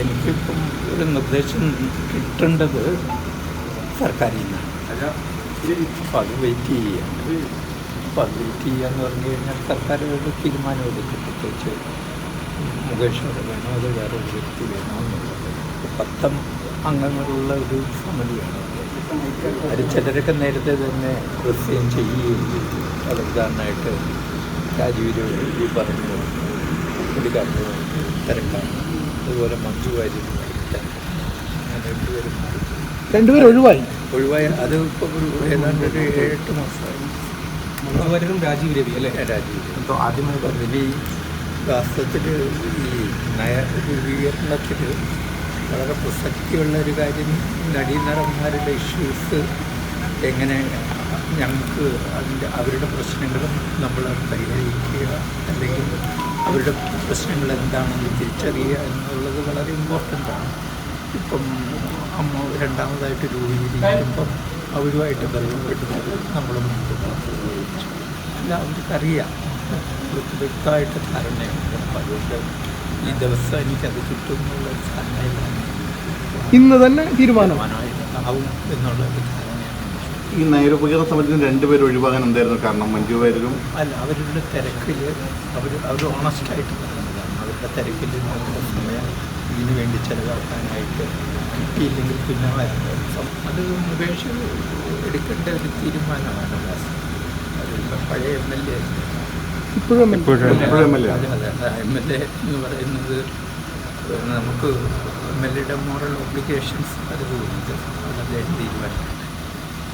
എനിക്കിപ്പം ഒരു നിർദ്ദേശം കിട്ടേണ്ടത് സർക്കാരിൽ നിന്നാണ് അപ്പം അത് വെയിറ്റ് ചെയ്യാം. അപ്പം അത് വെയിറ്റ് ചെയ്യാന്ന് പറഞ്ഞു കഴിഞ്ഞാൽ സർക്കാർ തീരുമാനം എടുക്കും പ്രത്യേകിച്ച് മുകേഷ് അവിടെ വേണോ അത് വേറെ ഒരു വ്യക്തി വേണോ എന്നുള്ളത്. പത്തം അംഗങ്ങളുള്ള ഒരു സമിതിയാണ് അത് ചിലരൊക്കെ നേരത്തെ തന്നെ റിസൈൻ ചെയ്യുകയും ചെയ്തു അത് ഉദാഹരണമായിട്ട് രാജീവ് ഈ പറഞ്ഞു പുള്ളിക്കാരന് തിരക്കാണ് അതുപോലെ മഞ്ജു വാര്യർ അങ്ങനെ രണ്ടുപേരും ഒഴിവായി രണ്ടുപേരും ഒഴിവായി? ഒഴിവായ. അത് ഇപ്പോൾ ഒരു ഏതാണ്ട് ഒരു ഏഴെട്ട് മാസമായി. മഞ്ജുവാര്യരും രാജീവ് രവി അല്ലേ? രാജീവ് അപ്പോൾ ആദ്യമായി പറഞ്ഞില്ല ഈ വാസ്തവത്തിൽ ഈ നയ രൂപീകരണത്തിൽ വളരെ പ്രസക്തിയുള്ള ഒരു കാര്യം നടീനടന്മാരുടെ ഇഷ്യൂസ് എങ്ങനെ ഞങ്ങൾക്ക് അതിന്റെ അവരുടെ പ്രശ്നങ്ങളും നമ്മൾ പരിഹരിക്കുക അല്ലെങ്കിൽ അവരുടെ പ്രശ്നങ്ങൾ എന്താണെന്ന് തിരിച്ചറിയുക എന്നുള്ളത് വളരെ ഇമ്പോർട്ടന്റ് ആണ്. ഇപ്പം അമ്മ രണ്ടാമതായിട്ട് രൂപീകരിക്കുമ്പം അവരുമായിട്ട് ബന്ധപ്പെടുന്നത് നമ്മൾ മുമ്പ് അല്ല അവർക്കറിയാം. അവർക്ക് വ്യക്തമായിട്ട് ധാരണയുണ്ട്. അപ്പം അതുകൊണ്ട് ഈ ദിവസം എനിക്കത് കിട്ടും എന്നുള്ള ധാരണയിലാണ് ഇന്ന് തന്നെ തീരുമാനമാണ് ആവും എന്നുള്ള ഈ നയരൂപീകരണ സമിതിയിൽ നിന്ന് രണ്ടുപേരും ഒഴിവാകാൻ എന്തായിരുന്നു കാരണം? മഞ്ജു വാര്യരും? അല്ല അവരുടെ തിരക്കിൽ അവർ അവർ ഓണസ്റ്റായിട്ട് പറഞ്ഞതാണ് അവരുടെ തിരക്കിൽ സമയം ഇതിനു വേണ്ടി ചിലവാക്കാനായിട്ട് കിട്ടിയില്ലെങ്കിൽ പിന്നെ അത് മുകേഷ് എടുക്കേണ്ട ഒരു തീരുമാനമാണ് പഴയ എം എൽ എ ഇപ്പോഴും ഇപ്പോഴും എം എൽ എ അതെ അതെ എം എൽ എ എന്ന് പറയുന്നത് നമുക്ക് എം എൽ എയുടെ മോറൽ ഒബ്ലിക്കേഷൻസ് അത് ഉണ്ട് അത് അദ്ദേഹം തീരുമാനിക്കും